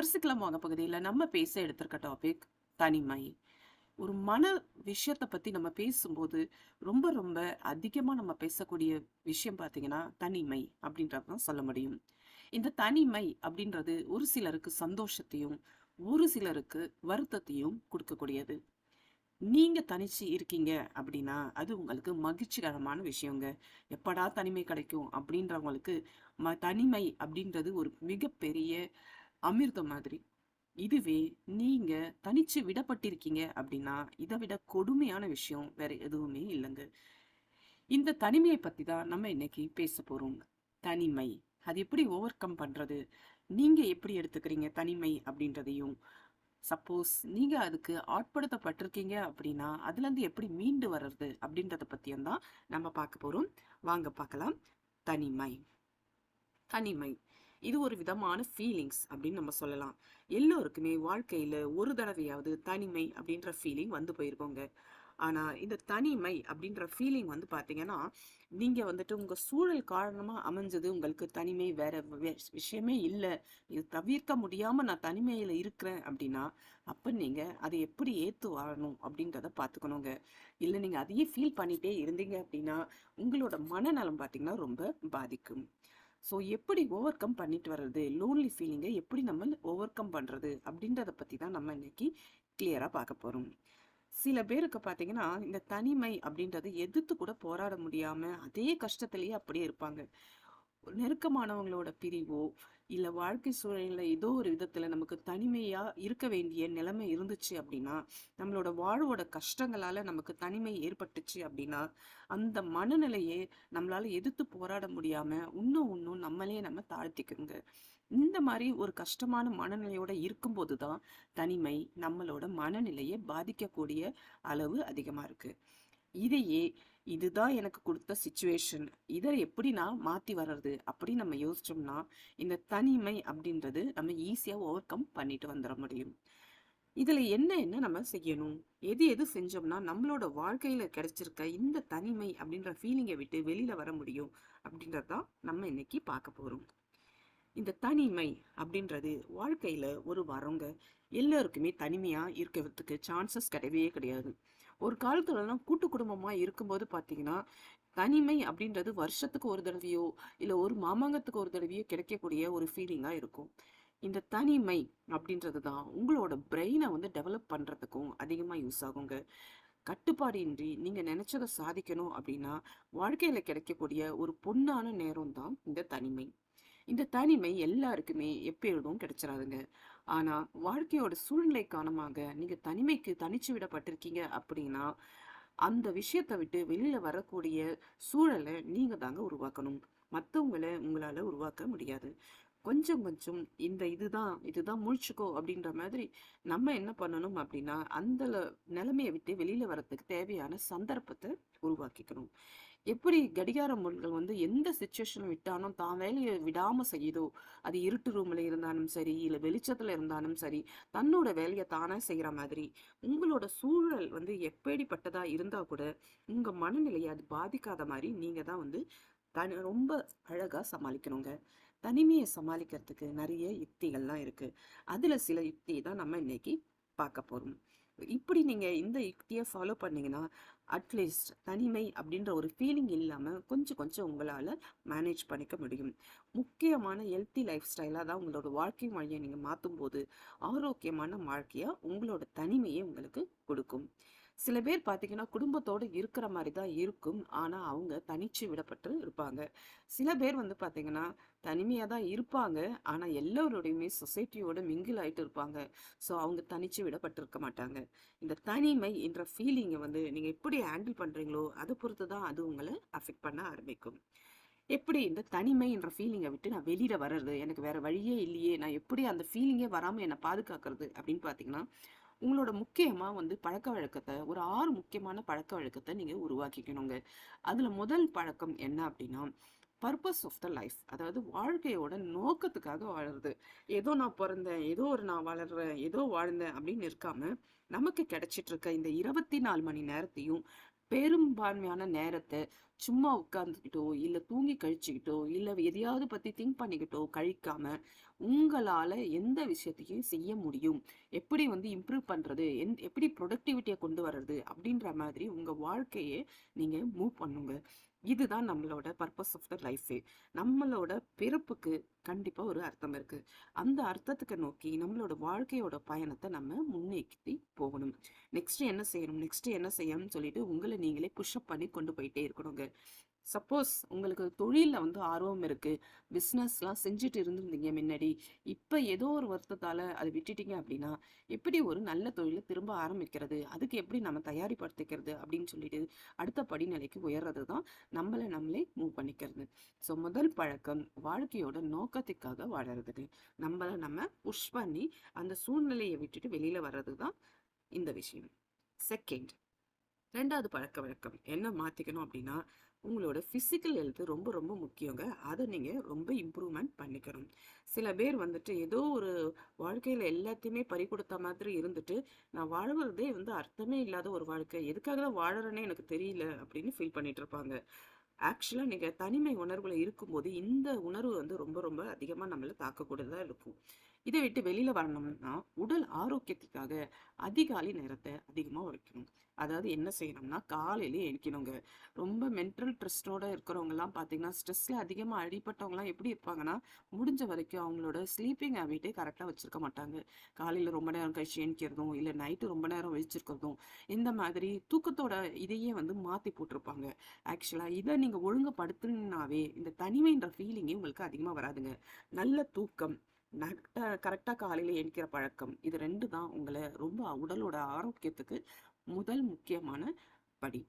வணக்கம் இன்னைக்கு விமர்சிக்கலாம் வாங்க பகுதியில்? நம்ம பேச எடுத்திருக்க டாபிக் தனிமை. ஒரு மன விஷயத்தை பத்தி நம்ம பேசும்போது ரொம்ப ரொம்ப அதிகமா நம்ம பேசக்கூடிய விஷயம் பார்த்தீங்கன்னா தனிமை அப்படின்றது தான் சொல்ல முடியும். இந்த தனிமை அப்படின்றது ஒரு சிலருக்கு சந்தோஷத்தையும் ஒரு சிலருக்கு வருத்தத்தையும் கொடுக்கக்கூடியது. நீங்க தனிச்சு இருக்கீங்க அப்படின்னா அது உங்களுக்கு மகிழ்ச்சிகரமான விஷயங்க. எப்படா தனிமை கிடைக்கும் அப்படின்றவங்களுக்கு ம தனிமை அப்படின்றது ஒரு மிகப்பெரிய அமிர்தம் மாதிரி. இதுவே நீங்க தனிச்சு விடப்பட்டிருக்கீங்க அப்படின்னா இதை விட கொடுமையான விஷயம் வேற எதுவுமே இல்லைங்க. இந்த தனிமையை பத்தி தான் நம்ம இன்னைக்கு பேச போறோம். தனிமை. அது எப்படி ஓவர் கம் பண்றது? நீங்க எப்படி எடுத்துக்கிறீங்க தனிமை அப்படின்றதையும். சப்போஸ் நீங்க அதுக்கு ஆட்படுத்தப்பட்டிருக்கீங்க அப்படின்னா அதுல இருந்து எப்படி மீண்டு வர்றது அப்படின்றத பத்தியும் தான் நம்ம பார்க்க போறோம். வாங்க பார்க்கலாம். தனிமை. தனிமை. இது ஒரு விதமான ஃபீலிங்ஸ் அப்படின்னு நம்ம சொல்லலாம். எல்லோருக்குமே வாழ்க்கையில ஒரு தடவையாவது தனிமை அப்படின்ற ஃபீலிங் வந்து போயிருக்கோங்க. ஆனா இந்த தனிமை அப்படின்ற ஃபீலிங் வந்து பாத்தீங்கன்னா நீங்க வந்துட்டு உங்க சூழல் காரணமா அமைஞ்சது உங்களுக்கு தனிமை வேற விஷயமே இல்லை. இது தவிர்க்க முடியாம நான் தனிமையில இருக்கிறேன் அப்படின்னா அப்ப நீங்க அதை எப்படி ஏத்து வாழணும் அப்படின்றத பாத்துக்கணுங்க. இல்ல நீங்க அதையே ஃபீல் பண்ணிட்டே இருந்தீங்க அப்படின்னா உங்களோட மனநலம் பாத்தீங்கன்னா ரொம்ப பாதிக்கும். ஸோ எப்படி ஓவர் கம் பண்ணிட்டு வர்றது? லோன்லி ஃபீலிங்கை எப்படி நம்ம ஓவர் கம் பண்ணுறது அப்படின்றத பற்றி தான் நம்ம இன்னைக்கு கிளியராக பார்க்க போகிறோம் சில பேருக்கு பார்த்தீங்கன்னா இந்த தனிமை அப்படின்றது எதிர்த்து கூட போராட முடியாமல் அதே கஷ்டத்திலேயே அப்படியே இருப்பாங்க. நெருக்கமானவங்களோட பிரிவோ இல்லை வாழ்க்கை சூழலில் ஏதோ ஒரு விதத்தில் நமக்கு தனிமையாக இருக்க வேண்டிய நிலைமை இருந்துச்சு அப்படின்னா நம்மளோட வாழ்வோட கஷ்டங்களால் நமக்கு தனிமை ஏற்பட்டுச்சு அப்படின்னா அந்த மனநிலையை நம்மளால் எதிர்த்து போராட முடியாமல் இன்னும் இன்னும் நம்மளே நம்ம தாழ்த்திக்கிறோங்க இந்த மாதிரி ஒரு கஷ்டமான மனநிலையோட இருக்கும்போது தான் தனிமை நம்மளோட மனநிலையை பாதிக்கக்கூடிய அளவு அதிகமாக இருக்குது இதையே இதுதான் எனக்கு கொடுத்த சுச்சுவேஷன் இதை எப்படி நான் மாற்றி வர்றது? அப்படின்னு நம்ம யோசிச்சோம்னா இந்த தனிமை அப்படின்றது நம்ம ஈஸியாக ஓவர் கம் பண்ணிட்டு வந்துட முடியும். இதில் என்ன என்ன நம்ம செய்யணும்? எது எது செஞ்சோம்னா நம்மளோட வாழ்க்கையில் கிடைச்சிருக்க இந்த தனிமை அப்படின்ற ஃபீலிங்கை விட்டு வெளியில் வர முடியும் அப்படின்றதான் நம்ம இன்னைக்கு பார்க்க போகிறோம் இந்த தனிமை அப்படின்றது வாழ்க்கையில் ஒரு வரவங்க. எல்லாருக்குமே தனிமையாக இருக்கிறதுக்கு சான்சஸ் கிடையவே கிடையாது. ஒரு காலத்துலலாம் கூட்டு குடும்பமாக இருக்கும்போது பார்த்தீங்கன்னா தனிமை அப்படின்றது வருஷத்துக்கு ஒரு தடவையோ இல்லை ஒரு மாமாங்கத்துக்கு ஒரு தடவையோ கிடைக்கக்கூடிய ஒரு ஃபீலிங்காக இருக்கும். இந்த தனிமை அப்படின்றது தான் உங்களோட பிரெயினை வந்து டெவலப் பண்றதுக்கும் அதிகமாக யூஸ் ஆகுங்க. கட்டுப்பாடின்றி நீங்கள் நினச்சதை சாதிக்கணும் அப்படின்னா வாழ்க்கையில் கிடைக்கக்கூடிய ஒரு பொண்ணான நேரம் தான் இந்த தனிமை. இந்த தனிமை எல்லாருக்குமே எப்பொழுதும் கிடைச்சிடாதுங்க ஆனா வாழ்க்கையோட சூழ்நிலை காரணமாக நீங்க தனிமைக்கு தனிச்சு விடப்பட்டிருக்கீங்க அப்படின்னா அந்த விஷயத்தை விட்டு வெளியில வரக்கூடிய சூழலை நீங்க தாங்க உருவாக்கணும். மற்றவங்களை உங்களால உருவாக்க முடியாது. கொஞ்சம் கொஞ்சம் இந்த இதுதான் இதுதான் முழிச்சுக்கோ அப்படின்ற மாதிரி நம்ம என்ன பண்ணணும் அப்படின்னா அந்த நிலைமையை விட்டு வெளியில வரத்துக்கு தேவையான சந்தர்ப்பத்தை உருவாக்கிக்கணும். எப்படி கடிகார முள்கள் வந்து எந்த சுச்சுவேஷன் விட்டாலும் தான் வேலையை விடாம செய்யுதோ அது இருட்டு ரூம்ல இருந்தாலும் சரி இல்ல வெளிச்சத்துல இருந்தாலும் சரி தன்னோட வேலையை தானே செய்யற மாதிரி உங்களோட சூழல் வந்து எப்படிப்பட்டதா இருந்தா கூட உங்க மனநிலையை அது பாதிக்காத மாதிரி நீங்க தான் வந்து தனி ரொம்ப அழகா சமாளிக்கணுங்க. தனிமையை சமாளிக்கிறதுக்கு நிறைய யுக்திகள்லாம் இருக்குது அதில் சில யுக்தி தான் நம்ம இன்னைக்கு பார்க்க போகிறோம் இப்படி நீங்கள் இந்த யுக்தியை ஃபாலோ பண்ணீங்கன்னா அட்லீஸ்ட் தனிமை அப்படின்ற ஒரு ஃபீலிங் இல்லாமல் கொஞ்சம் கொஞ்சம் உங்களால் மேனேஜ் பண்ணிக்க முடியும். முக்கியமான ஹெல்த்தி லைஃப் ஸ்டைலாக தான் உங்களோட வாழ்க்கை முறையை நீங்கள் மாற்றும் போது ஆரோக்கியமான வாழ்க்கையாக உங்களோட தனிமையை உங்களுக்கு கொடுக்கும். சில பேர் பார்த்தீங்கன்னா குடும்பத்தோடு இருக்கிற மாதிரி தான் இருக்கும். ஆனால் அவங்க தனிச்சு விடப்பட்டு இருப்பாங்க. சில பேர் வந்து பார்த்தீங்கன்னா தனிமையாக தான் இருப்பாங்க. ஆனால் எல்லோருடையுமே சொசைட்டியோட மிங்கிள் ஆயிட்டு இருப்பாங்க. ஸோ அவங்க தனிச்சு விடப்பட்டிருக்க மாட்டாங்க. இந்த தனிமை என்ற ஃபீலிங்கை வந்து நீங்கள் எப்படி ஹேண்டில் பண்ணுறீங்களோ அதை பொறுத்து தான் அது உங்களை அஃபெக்ட் பண்ண ஆரம்பிக்கும். எப்படி இந்த தனிமை என்ற ஃபீலிங்கை விட்டு நான் வெளியில் வர்றது? எனக்கு வேறு வழியே இல்லையே. நான் எப்படி அந்த ஃபீலிங்கே வராமல் என்னை பாதுகாக்கிறது? அப்படின்னு பார்த்தீங்கன்னா உங்களோட முக்கியமாக வந்து பழக்க வழக்கத்தை ஒரு ஆறு முக்கியமான பழக்க வழக்கத்தை நீங்கள் உருவாக்கிக்கணுங்க. அதில் முதல் பழக்கம் என்ன அப்படின்னா பர்பஸ் ஆஃப் த லைஃப் அதாவது வாழ்க்கையோட நோக்கத்துக்காக வாழறது. ஏதோ நான் பிறந்தேன் ஏதோ ஒரு நான் வளர்றேன் ஏதோ வாழ்ந்தேன் அப்படின்னு இருக்காம நமக்கு கிடைச்சிட்டு இருக்க இந்த இருபத்தி நாலு மணி நேரத்தையும் பெரும்பான்மையான நேரத்தை சும்மா உட்கார்ந்துக்கிட்டோ, இல்லை தூங்கி கழிச்சுக்கிட்டோ, இல்லை எதையாவது பற்றி திங்க் பண்ணிக்கிட்டோ கழிக்காம, உங்களால் எந்த விஷயத்தையும் செய்ய முடியும்? எப்படி வந்து இம்ப்ரூவ் பண்ணுறது எந் எப்படி ப்ரொடக்டிவிட்டியை கொண்டு வர்றது? அப்படின்ற மாதிரி உங்கள் வாழ்க்கையை நீங்கள் மூவ் பண்ணுங்க. இதுதான் நம்மளோட பர்பஸ் ஆஃப் த லைஃபே. நம்மளோட பிறப்புக்கு கண்டிப்பா ஒரு அர்த்தம் இருக்கு. அந்த அர்த்தத்துக்கு நோக்கி நம்மளோட வாழ்க்கையோட பயணத்தை நம்ம முன்னேற்றி போகணும். நெக்ஸ்ட் என்ன செய்யணும்? நெக்ஸ்ட் என்ன செய்யணும்னு சொல்லிட்டு உங்கள நீங்களே புஷ்அப் பண்ணி கொண்டு போயிட்டே இருக்கணுங்க. சப்போஸ் உங்களுக்கு தொழிலில் வந்து ஆர்வம் இருக்குது பிஸ்னஸ்லாம் செஞ்சுட்டு இருந்திருந்தீங்க முன்னாடி. இப்போ ஏதோ ஒரு வருத்தத்தால் அதை விட்டுட்டீங்க அப்படின்னா, எப்படி ஒரு நல்ல தொழிலை திரும்ப ஆரம்பிக்கிறது? அதுக்கு எப்படி நம்ம தயாரிப்படுத்திக்கிறது? அப்படின்னு சொல்லிட்டு அடுத்த படிநிலைக்கு உயர்றது தான் நம்மளை நம்மளே மூவ் பண்ணிக்கிறது. ஸோ முதல் பழக்கம் வாழ்க்கையோட நோக்கத்துக்காக வாழறதுக்கு நம்மளை நம்ம புஷ் பண்ணி அந்த சூழ்நிலையை விட்டுட்டு வெளியில் வர்றது தான் இந்த விஷயம். செகண்ட் 2வது பழக்கவழக்கம் என்ன மாற்றிக்கணும் அப்படின்னா, உங்களோட ஃபிசிக்கல் ஹெல்த் ரொம்ப ரொம்ப முக்கியங்க. அதை நீங்கள் ரொம்ப இம்ப்ரூவ்மெண்ட் பண்ணிக்கணும். சில பேர் வந்துட்டு ஏதோ ஒரு வாழ்க்கையில் எல்லாத்தையுமே பறிகொடுத்த மாதிரி இருந்துட்டு, நான் வாழ்வதே வந்து அர்த்தமே இல்லாத ஒரு வாழ்க்கை. எதுக்காக தான் வாழறேன்னே எனக்கு தெரியல அப்படின்னு ஃபீல் பண்ணிட்டு இருப்பாங்க. ஆக்சுவலாக நீங்கள் தனிமை உணர்வில் இருக்கும்போது, இந்த உணர்வு வந்து ரொம்ப ரொம்ப அதிகமாக நம்மளை தாக்கக்கூடியதாக இருக்கும். இதை விட்டு வெளியில் வரணும்னா, உடல் ஆரோக்கியத்துக்காக அதிகாலை நேரத்தை அதிகமாக வைக்கணும். அதாவது என்ன செய்யணும்னா, காலையிலே எந்திக்கணுங்க. ரொம்ப மென்டல் ட்ரெஸ்டோட இருக்கிறவங்கலாம் பார்த்தீங்கன்னா, ஸ்ட்ரெஸ்ல அதிகமாக அடிபட்டவங்கலாம் எப்படி இருப்பாங்கன்னா, முடிஞ்ச வரைக்கும் அவங்களோட ஸ்லீப்பிங் ஹேபிட்டே கரெக்டாக வச்சிருக்க மாட்டாங்க. காலையில் ரொம்ப நேரம் கழிச்சு எந்திக்கிறதும், இல்லை நைட்டு ரொம்ப நேரம் விழிச்சிருக்கிறதும், இந்த மாதிரி தூக்கத்தோட இதையே வந்து மாற்றி போட்டிருப்பாங்க ஆக்சுவலாக இதை நீங்கள் ஒழுங்குபடுத்துனீங்கனாவே, இந்த தனிமைன்ற ஃபீலிங்கே உங்களுக்கு அதிகமாக வராதுங்க. நல்ல தூக்கம், நட்ட கரெக்டாக காலையில் எந்திக்கிற பழக்கம். இது ரெண்டு தான் உங்களை ரொம்ப உடலோட ஆரோக்கியத்துக்கு முதல் முக்கியமான படி.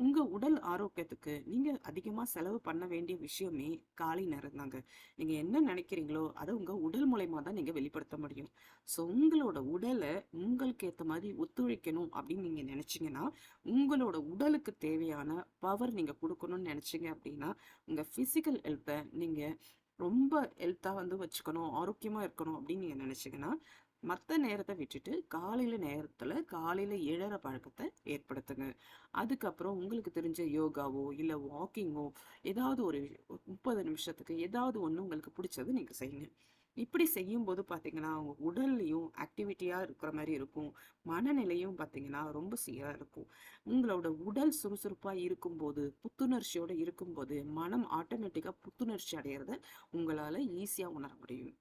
உங்கள் உடல் ஆரோக்கியத்துக்கு நீங்கள் அதிகமாக செலவு பண்ண வேண்டிய விஷயமே காலை நேரம் தாங்க. நீங்கள் என்ன நினைக்கிறீங்களோ, அதை உங்கள் உடல் மூலயமா தான் நீங்கள் வெளிப்படுத்த முடியும். ஸோ உங்களோட உடலை உங்களுக்கு ஏற்ற மாதிரி ஒத்துழைக்கணும் அப்படின்னு நீங்கள் நினச்சிங்கன்னா உங்களோட உடலுக்கு தேவையான பவர் நீங்கள் கொடுக்கணும்னு நினச்சிங்க அப்படின்னா, உங்கள் ஃபிசிக்கல் ஹெல்த்தை நீங்கள் ரொம்ப ஹெல்த்தாக வந்து வச்சுக்கணும், ஆரோக்கியமாக இருக்கணும் அப்படின்னு நீங்கள் நினச்சிங்கன்னா மற்ற நேரத்தை விட்டுட்டு காலையில நேரத்துல காலையில எழற பழக்கத்தை ஏற்படுத்துங்க. அதுக்கப்புறம் உங்களுக்கு தெரிஞ்ச யோகாவோ, இல்ல வாக்கிங்கோ ஏதாவது ஒரு 30 நிமிஷத்துக்கு ஏதாவது ஒன்று உங்களுக்கு பிடிச்சது நீங்க செய்யுங்க. இப்படி செய்யும்போது பார்த்தீங்கன்னா, அவங்க உடல்லையும் ஆக்டிவிட்டியாக இருக்கிற மாதிரி இருக்கும். மனநிலையும் பார்த்தீங்கன்னா, ரொம்ப சீராக இருக்கும். உங்களோட உடல் சுறுசுறுப்பாக இருக்கும்போது, புத்துணர்ச்சியோட இருக்கும்போது, மனம் ஆட்டோமேட்டிக்காக புத்துணர்ச்சி அடையிறத உங்களால் ஈஸியாக உணர முடியும்.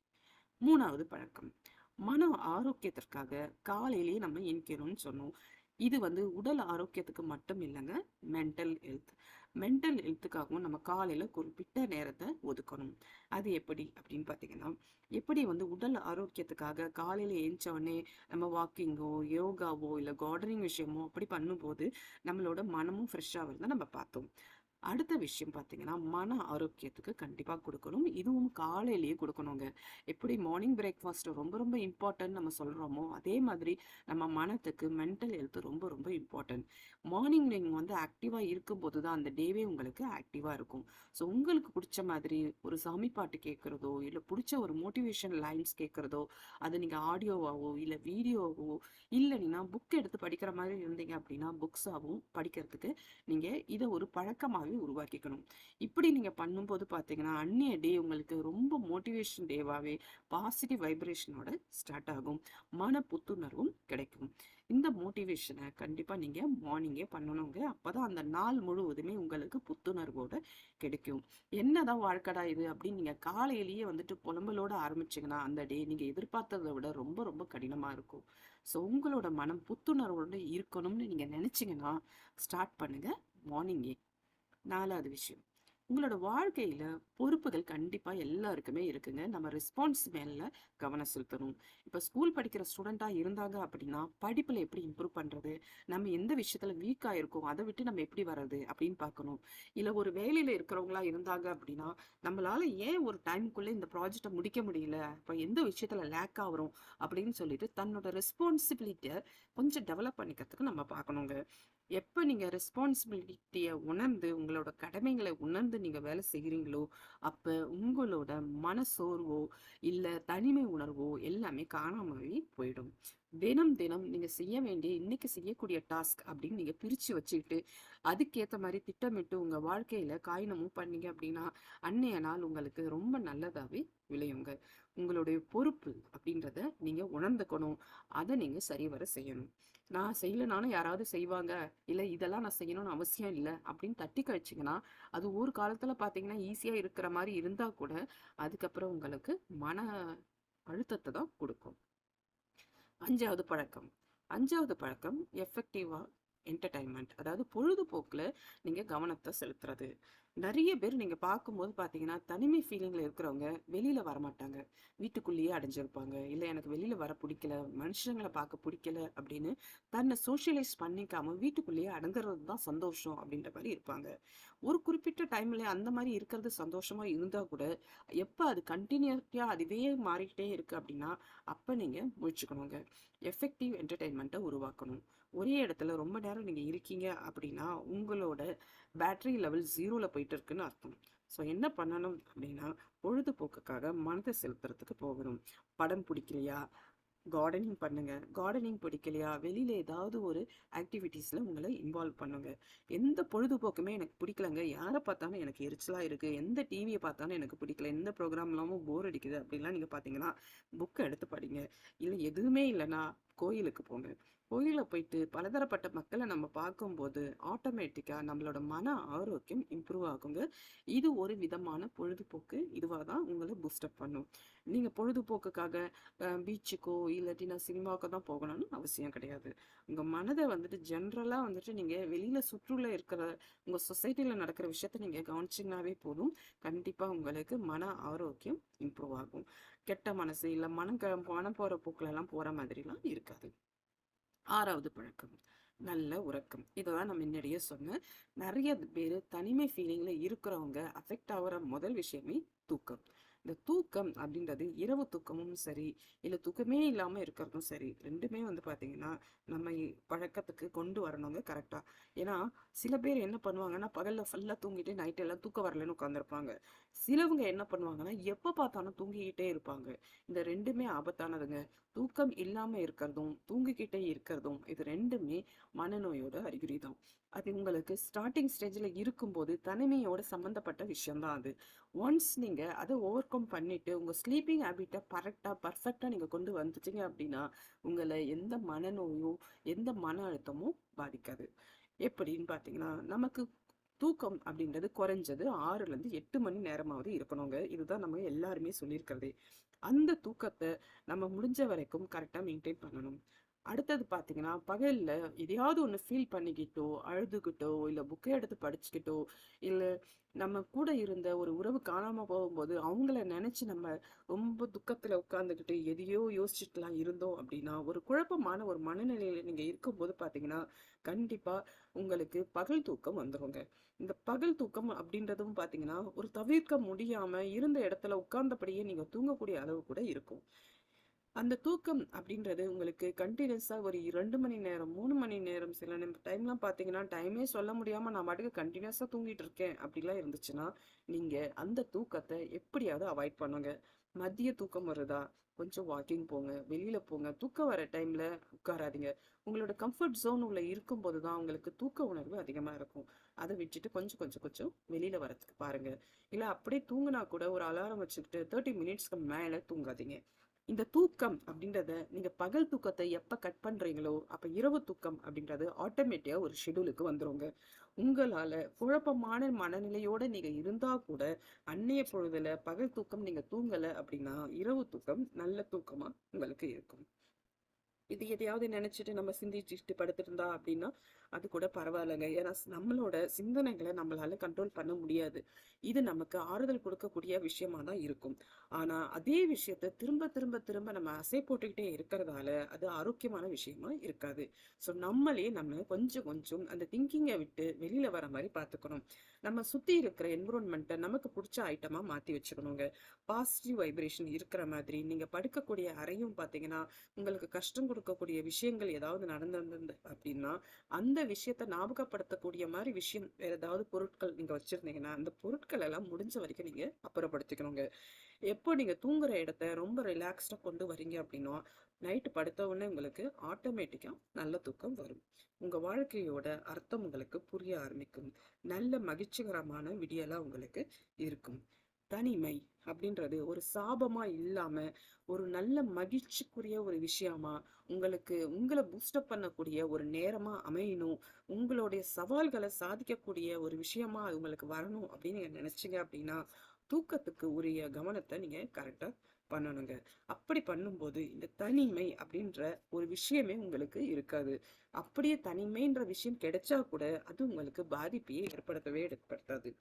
மூணாவது பழக்கம். மன ஆரோக்கியத்திற்காக காலையிலேயே நம்ம எந்திக்கணும்னு சொன்னோம். இது வந்து உடல் ஆரோக்கியத்துக்கு மட்டும் இல்லைங்க மென்டல் ஹெல்த். மென்டல் ஹெல்த்துக்காகவும் நம்ம காலையில குறிப்பிட்ட நேரத்தை ஒதுக்கணும். அது எப்படி அப்படின்னு பார்த்தீங்கன்னா, எப்படி வந்து உடல் ஆரோக்கியத்துக்காக காலையில எந்திச்ச உடனே நம்ம வாக்கிங்கோ, யோகாவோ, இல்ல கார்டனிங் விஷயமோ அப்படி பண்ணும்போது, நம்மளோட மனமும் ஃப்ரெஷ்ஷாக ஆகுறத நம்ம பார்த்தோம். அடுத்த விஷயம் பார்த்தீங்கன்னா, மன ஆரோக்கியத்துக்கு கண்டிப்பாக கொடுக்கணும் இதுவும் காலையிலேயே கொடுக்கணுங்க எப்படி மார்னிங் பிரேக்ஃபாஸ்ட் ரொம்ப ரொம்ப இம்பார்ட்டன்ட் நம்ம சொல்கிறோமோ அதே மாதிரி நம்ம மனத்துக்கு மென்டல் ஹெல்த் ரொம்ப ரொம்ப இம்பார்ட்டன்ட். மார்னிங் நீங்கள் வந்து ஆக்டிவாக இருக்கும்போது தான் அந்த டேவே உங்களுக்கு ஆக்டிவாக இருக்கும். ஸோ உங்களுக்கு பிடிச்ச மாதிரி ஒரு சாமி பாட்டு கேட்குறதோ இல்லை பிடிச்ச ஒரு மோட்டிவேஷன் லைன்ஸ் கேட்குறதோ அது நீங்கள் ஆடியோவாவோ, இல்லை வீடியோவோ, இல்லைன்னா புக் எடுத்து படிக்கிற மாதிரி இருந்தீங்க அப்படின்னா, புக்ஸாகவும் படிக்கிறதுக்கு நீங்கள் இதை ஒரு பழக்கமாக பழக்கமாவே உருவாக்கிக்கணும். இப்படி நீங்க பண்ணும்போது பார்த்தீங்கன்னா, அன்னைய டே உங்களுக்கு ரொம்ப மோட்டிவேஷன் டேவாவே பாசிட்டிவ் வைப்ரேஷனோட ஸ்டார்ட் ஆகும். மன புத்துணர்வும் கிடைக்கும். இந்த மோட்டிவேஷனை கண்டிப்பா நீங்க மார்னிங்கே பண்ணணுங்க. அப்பதான் அந்த நாள் முழுவதுமே உங்களுக்கு புத்துணர்வோட கிடைக்கும். என்னதான் வாழ்க்கடா இது அப்படின்னு நீங்க காலையிலேயே வந்துட்டு புலம்பலோட ஆரம்பிச்சீங்கன்னா, அந்த டே நீங்க எதிர்பார்த்தத விட ரொம்ப ரொம்ப கடினமா இருக்கும். ஸோ உங்களோட மனம் புத்துணர்வோட இருக்கணும்னு நீங்க நினைச்சீங்கன்னா, ஸ்டார்ட் பண்ணுங்க மார்னிங்கே. நாலாவது விஷயம். உங்களோட வாழ்க்கையில பொறுப்புகள் கண்டிப்பா எல்லாருக்குமே இருக்குங்க. நம்ம ரெஸ்பான்ஸ் மேல கவனம் செலுத்தணும். இப்ப ஸ்கூல் படிக்கிற ஸ்டூடெண்ட்டாக இருந்தாங்க அப்படின்னா, படிப்புல எப்படி இம்ப்ரூவ் பண்றது? நம்ம எந்த விஷயத்துல வீக்கா இருக்கோம், அதை விட்டு நம்ம எப்படி வர்றது அப்படின்னு பார்க்கணும். இல்ல ஒரு வேலையில இருக்கிறவங்களா இருந்தாங்க அப்படின்னா, நம்மளால ஏன் ஒரு டைம்க்குள்ள இந்த ப்ராஜெக்டை முடிக்க முடியல? இப்ப எந்த விஷயத்துல லேக் ஆகுறோம் அப்படின்னு சொல்லிட்டு தன்னோட ரெஸ்பான்சிபிலிட்டியை கொஞ்சம் டெவலப் பண்ணிக்கிறதுக்கு நம்ம பார்க்கணுங்க. எப்போ நீங்க ரெஸ்பான்சிபிலிட்டியை உணர்ந்து, உங்களோட கடமைகளை உணர்ந்து நீங்க வேலை செய்கிறீங்களோ, அப்ப உங்களோட மனசோர்வோ, இல்லை தனிமை உணர்வோ எல்லாமே காணாமவே போயிடும். தினம் தினம் நீங்க செய்ய வேண்டிய இன்னைக்கு செய்யக்கூடிய டாஸ்க் அப்படின்னு நீங்க பிரிச்சு வச்சுக்கிட்டு அதுக்கேற்ற மாதிரி திட்டமிட்டு உங்க வாழ்க்கையில காயினமும் பண்ணீங்க அப்படின்னா அன்னைய நாள் உங்களுக்கு ரொம்ப நல்லதாகவே விளையுங்க. உங்களுடைய பொறுப்பு அப்படின்றத நீங்க உணர்ந்துக்கணும். அதை நீங்க சரிவர செய்யணும். நான் செய்யலைனாலும் யாராவது செய்வாங்க. இல்லை இதெல்லாம் நான் செய்யணும்னு அவசியம் இல்லை அப்படின்னு தட்டி கழிச்சிங்கன்னா அது ஒரு காலத்தில் பார்த்தீங்கன்னா ஈஸியாக இருக்கிற மாதிரி இருந்தால் கூட அதுக்கப்புறம் உங்களுக்கு மன அழுத்தத்தை தான் கொடுக்கும். அஞ்சாவது பழக்கம். அஞ்சாவது பழக்கம் எஃபெக்டிவாக என்டர்டைன்மெண்ட் அதாவது பொழுதுபோக்குல நீங்கள் கவனத்தை செலுத்துறது. நிறைய பேர் நீங்கள் பார்க்கும்போது பார்த்தீங்கன்னா தனிமை ஃபீலிங்கில் இருக்கிறவங்க வெளியில வரமாட்டாங்க. வீட்டுக்குள்ளேயே அடைஞ்சிருப்பாங்க. இல்லை எனக்கு வெளியில் வர பிடிக்கல மனுஷங்களை பார்க்க பிடிக்கல அப்படின்னு தன்னை சோஷியலைஸ் பண்ணிக்காம வீட்டுக்குள்ளேயே அடங்குறது தான் சந்தோஷம் அப்படின்ற மாதிரி இருப்பாங்க. ஒரு குறிப்பிட்ட டைம்ல அந்த மாதிரி இருக்கிறது சந்தோஷமா இருந்தால் கூட எப்போ அது கண்டினியூட்டியாக அதுவே மாறிக்கிட்டே இருக்கு அப்படின்னா அப்போ நீங்கள் முயற்சிக்கணுங்க எஃபெக்டிவ் என்டர்டைன்மெண்ட்டை உருவாக்கணும். ஒரே இடத்துல ரொம்ப நேரம் நீங்கள் இருக்கீங்க அப்படின்னா உங்களோட பேட்டரி லெவல் ஜீரோல போயிட்டு இருக்குன்னு அர்த்தம். ஸோ என்ன பண்ணணும் அப்படின்னா பொழுதுபோக்குக்காக மனதை செலுத்துறதுக்கு போகணும். படம் பிடிக்கலையா? கார்டனிங் பண்ணுங்க. கார்டனிங் பிடிக்கலையா? வெளியில ஏதாவது ஒரு ஆக்டிவிட்டீஸ்ல உங்களை இன்வால்வ் பண்ணுங்க. எந்த பொழுதுபோக்குமே எனக்கு பிடிக்கலங்க. யாரை பார்த்தாலும் எனக்கு எரிச்சலா இருக்கு. எந்த டிவியை பார்த்தாலும் எனக்கு பிடிக்கல. எந்த ப்ரோக்ராம் இல்லாமல் போர் அடிக்குது அப்படின்லாம் நீங்க பாத்தீங்கன்னா புக்கை எடுத்து படிங்க. இல்லை எதுவுமே இல்லைன்னா கோயிலுக்கு போங்க. கோயிலில் போயிட்டு பலதரப்பட்ட மக்களை நம்ம பார்க்கும்போது ஆட்டோமேட்டிக்காக நம்மளோட மன ஆரோக்கியம் இம்ப்ரூவ் ஆகுங்க. இது ஒரு விதமான பொழுதுபோக்கு. இதுவாக தான் உங்களை பூஸ்டப் பண்ணும். நீங்கள் பொழுதுபோக்குக்காக பீச்சுக்கோ இல்லாட்டினா சினிமாவுக்கு தான் போகணும்னு அவசியம் கிடையாது. உங்கள் மனதை வந்துட்டு ஜென்ரலாக வந்துட்டு நீங்கள் வெளியில் சுற்றுலா இருக்கிற உங்கள் சொசைட்டியில் நடக்கிற விஷயத்த நீங்கள் கவனிச்சிங்கனாவே போதும். கண்டிப்பாக உங்களுக்கு மன ஆரோக்கியம் இம்ப்ரூவ் ஆகும். கெட்ட மனசு இல்லை மனம் க மனம் போகிற போக்கிலெல்லாம் போகிற மாதிரிலாம் இருக்காது. ஆறாவது பழக்கம். நல்ல உறக்கம். இதெல்லாம் நான் முன்னாடியே சொன்னேன். நிறைய பேர் தனிமை ஃபீலிங்கில் இருக்கிறவங்க அஃபெக்ட் ஆகிற முதல் விஷயமே தூக்கம். இந்த தூக்கம் அப்படின்றது இரவு தூக்கமும் சரி இல்லை தூக்கமே இல்லாமல் இருக்கிறதும் சரி ரெண்டுமே வந்து பார்த்தீங்கன்னா நம்ம பழக்கத்துக்கு கொண்டு வரணுங்க கரெக்டாக ஏன்னா சில பேர் என்ன பண்ணுவாங்கன்னா பகலில் ஃபுல்லாக தூங்கிட்டு நைட் எல்லாம் தூக்கம் வரலன்னு உட்காந்துருப்பாங்க சிலவங்க என்ன பண்ணுவாங்கன்னா எப்போ பார்த்தாலும் தூங்கிக்கிட்டே இருப்பாங்க. இந்த ரெண்டுமே ஆபத்தானதுங்க. தூக்கம் இல்லாமல் இருக்கிறதும் தூங்கிக்கிட்டே இருக்கிறதும் இது ரெண்டுமே மனநோயோட அறிகுறி தான். அது உங்களுக்கு ஸ்டார்டிங் ஸ்டேஜில் இருக்கும்போது தனிமையோட சம்மந்தப்பட்ட விஷயம்தான் அது. ஒன்ஸ் நீங்கள் அதை ஓவர் கம் பண்ணிட்டு உங்கள் ஸ்லீப்பிங் ஹேபிட்டை கரெக்டாக பர்ஃபெக்டாக நீங்கள் கொண்டு வந்துட்டீங்க அப்படின்னா உங்களை எந்த மனநோயோ எந்த மன அழுத்தமும் பாதிக்காது. எப்படின்னு பார்த்தீங்கன்னா நமக்கு தூக்கம் அப்படின்றது குறைஞ்சது ஆறுலேருந்து எட்டு மணி நேரமாவது இருக்கணுங்க. இதுதான் நம்ம எல்லாருமே சொல்லியிருக்கிறதே. அந்த தூக்கத்தை நம்ம முடிஞ்ச வரைக்கும் கரெக்டாக மெயின்டைன் பண்ணணும். அடுத்தது பார்த்தீங்கன்னா பகலில் எதையாவது ஒன்று ஃபீல் பண்ணிக்கிட்டோ அழுதுகிட்டோ இல்லை புக்கை எடுத்து படிச்சுக்கிட்டோ இல்லை நம்ம கூட இருந்த ஒரு உறவு காணாமல் போகும்போது அவங்கள நினச்சி நம்ம ரொம்ப துக்கத்தில் உட்காந்துக்கிட்டு எதையோ யோசிச்சுட்டுலாம் இருந்தோம் அப்படின்னா ஒரு குழப்பமான ஒரு மனநிலையில் நீங்கள் இருக்கும்போது பார்த்தீங்கன்னா கண்டிப்பாக உங்களுக்கு பகல் தூக்கம் வந்துடுங்க இந்த பகல் தூக்கம் அப்படின்றதும் பார்த்தீங்கன்னா ஒரு தவிர்க்க முடியாமல் இருந்த இடத்துல உட்கார்ந்தபடியே நீங்கள் தூங்கக்கூடிய அளவு கூட இருக்கும். அந்த தூக்கம் அப்படின்றது உங்களுக்கு கண்டினியூஸாக ஒரு ரெண்டு மணி நேரம் மூணு மணி நேரம் சில டைம்லாம் பார்த்தீங்கன்னா டைமே சொல்ல முடியாமல் நான் பாட்டுக்கு கண்டினியூஸாக தூங்கிட்டு இருக்கேன் அப்படிலாம் இருந்துச்சுன்னா நீங்கள் அந்த தூக்கத்தை எப்படியாவது அவாய்ட் பண்ணுங்க. மதிய தூக்கம் வருதா? கொஞ்சம் வாக்கிங் போங்க வெளியில் போங்க. தூக்கம் வர டைமில் உட்காராதீங்க. உங்களோட கம்ஃபர்ட் ஜோன் உள்ள இருக்கும்போது தான் உங்களுக்கு தூக்க உணர்வு அதிகமாக இருக்கும். அதை விட்டுட்டு கொஞ்சம் கொஞ்சம் கொஞ்சம் வெளியில் வரதுக்கு பாருங்க. இல்லை அப்படியே தூங்கினா கூட ஒரு அலாரம் வச்சுக்கிட்டு தேர்ட்டி மினிட்ஸ்க்கு மேலே தூங்காதீங்க. இந்த தூக்கம் அப்படின்றத நீங்க பகல் தூக்கத்தை எப்ப கட் பண்றீங்களோ அப்ப இரவு தூக்கம் அப்படின்றது ஆட்டோமேட்டிக்கா ஒரு ஷெடியூலுக்கு வந்துருங்க. உங்களால குழப்பமான மனநிலையோட நீங்க இருந்தா கூட அன்னைய பொழுதுல பகல் தூக்கம் நீங்க தூங்கல அப்படின்னா இரவு தூக்கம் நல்ல தூக்கமா உங்களுக்கு இருக்கும். இது எதையாவது நினைச்சிட்டு நம்ம சிந்திச்சுட்டு படுத்திருந்தா அப்படின்னா அது கூட பரவாயில்லைங்க. ஏன்னா நம்மளோட சிந்தனைகளை நம்மளால கண்ட்ரோல் பண்ண முடியாது. இது நமக்கு ஆறுதல் கொடுக்கக்கூடிய விஷயமா தான் இருக்கும். ஆனா அதே விஷயத்த திரும்ப திரும்ப திரும்ப நம்ம அசை போட்டுக்கிட்டே இருக்கிறதால அது ஆரோக்கியமான விஷயமா இருக்காது. ஸோ நம்மளே நம்ம கொஞ்சம் கொஞ்சம் அந்த திங்கிங்கை விட்டு வெளியில வர மாதிரி பார்த்துக்கணும். நம்ம சுத்தி இருக்கிற என்விரான்மெண்ட்டை நமக்கு பிடிச்ச ஐட்டமா மாத்தி வச்சுக்கணுங்க. பாசிட்டிவ் வைப்ரேஷன் இருக்கிற மாதிரி நீங்க படுக்கக்கூடிய அறையும் பார்த்தீங்கன்னா உங்களுக்கு கஷ்டம் கொடுக்கக்கூடிய விஷயங்கள் ஏதாவது நடந்திருந்தது அப்படின்னா அந்த அந்த விஷயத்த ஞாபகப்படுத்தக்கூடிய மாதிரி விஷயம் வேற ஏதாவது பொருட்கள் நீங்க வச்சிருந்தீங்கன்னா அந்த பொருட்கள் எல்லாம் முடிஞ்ச வரைக்கும் நீங்க அப்புறப்படுத்திக்கணுங்க. எப்போ நீங்க தூங்குற இடத்த ரொம்ப ரிலாக்ஸ்டா கொண்டு வரீங்க அப்படின்னா நைட்டு படுத்த உடனே உங்களுக்கு ஆட்டோமேட்டிக்கா நல்ல தூக்கம் வரும். உங்க வாழ்க்கையோட அர்த்தம் உங்களுக்கு புரிய ஆரம்பிக்கும். நல்ல மகிழ்ச்சிகரமான விடியலாக உங்களுக்கு இருக்கும். தனிமை அப்படின்றது ஒரு சாபமா இல்லாம ஒரு நல்ல மகிழ்ச்சிக்குரிய ஒரு விஷயமா உங்களுக்கு உங்களை பூஸ்டப் பண்ணக்கூடிய ஒரு நேரமா அமையணும். உங்களுடைய சவால்களை சாதிக்கக்கூடிய ஒரு விஷயமா உங்களுக்கு வரணும் அப்படின்னு நீங்க நினைச்சீங்க அப்படின்னா தூக்கத்துக்கு உரிய கவனத்தை நீங்க கரெக்டா பண்ணணுங்க. அப்படி பண்ணும்போது இந்த தனிமை அப்படின்ற ஒரு விஷயமே உங்களுக்கு இருக்காது. அப்படியே தனிமைன்ற விஷயம் கிடைச்சா கூட அது உங்களுக்கு பாதிப்பையே ஏற்படுத்தவே ஏற்படுத்தாது.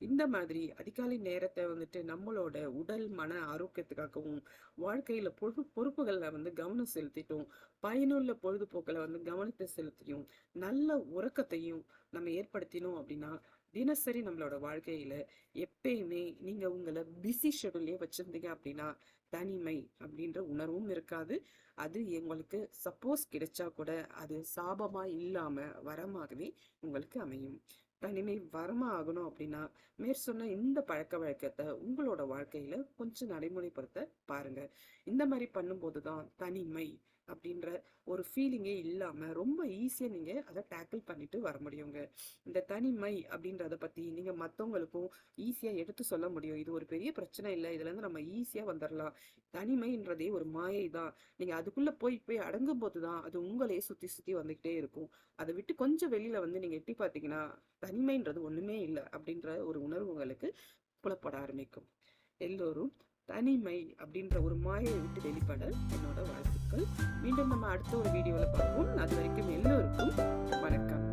இந்த மாதிரி அதிகாலை நேரத்தை வந்துட்டு நம்மளோட உடல் மன ஆரோக்கியத்துக்காகவும் வாழ்க்கையில பொறு பொறுப்புகளில் வந்து கவனம் செலுத்திட்டும். பயனுள்ள பொழுதுபோக்கில் வந்து கவனத்தை செலுத்தியும் நல்ல உறக்கத்தையும் நம்ம ஏற்படுத்தினோம் அப்படின்னா தினசரி நம்மளோட வாழ்க்கையில எப்பயுமே நீங்க உங்களை பிஸி ஷெடியூல்லே வச்சிருந்தீங்க அப்படின்னா தனிமை அப்படின்ற உணர்வும் இருக்காது. அது உங்களுக்கு சப்போஸ் கிடைச்சா கூட அது சாபமா இல்லாம வரமாகவே உங்களுக்கு அமையும். தனிமை வரமா ஆகணும் அப்படின்னா மேற்சொன்ன இந்த பழக்க வழக்கத்தை உங்களோட வாழ்க்கையில கொஞ்சம் நடைமுறைப்படுத்த பாருங்க. இந்த மாதிரி பண்ணும்போது தான் தனிமை அப்படின்ற ஒரு ஃபீலிங்கே இல்லாமல் ரொம்ப ஈஸியாக நீங்கள் அதை டேக்கிள் பண்ணிட்டு வர முடியுங்க. இந்த தனிமை அப்படின்றத பற்றி நீங்கள் மற்றவங்களுக்கும் ஈஸியாக எடுத்து சொல்ல முடியும். இது ஒரு பெரிய பிரச்சனை இல்லை. இதுலேருந்து நம்ம ஈஸியாக வந்துடலாம் தனிமைன்றதே ஒரு மாயை தான் நீங்கள் அதுக்குள்ளே போய் போய் அடங்கும் போது தான் அது உங்களையே சுற்றி சுற்றி வந்துக்கிட்டே இருக்கும். அதை விட்டு கொஞ்சம் வெளியில் வந்து நீங்கள் எட்டி பார்த்தீங்கன்னா தனிமைன்றது ஒன்றுமே இல்லை அப்படின்ற ஒரு உணர்வு உங்களுக்கு புலப்பட ஆரம்பிக்கும். எல்லோரும் தனிமை அப்படின்ற ஒரு மாயை விட்டு வெளிப்பட என்னோட வாழ்த்து. மீண்டும் நம்ம அடுத்த ஒரு வீடியோவில் பார்ப்போம். அது வரைக்கும் எல்லோருக்கும் வணக்கம்.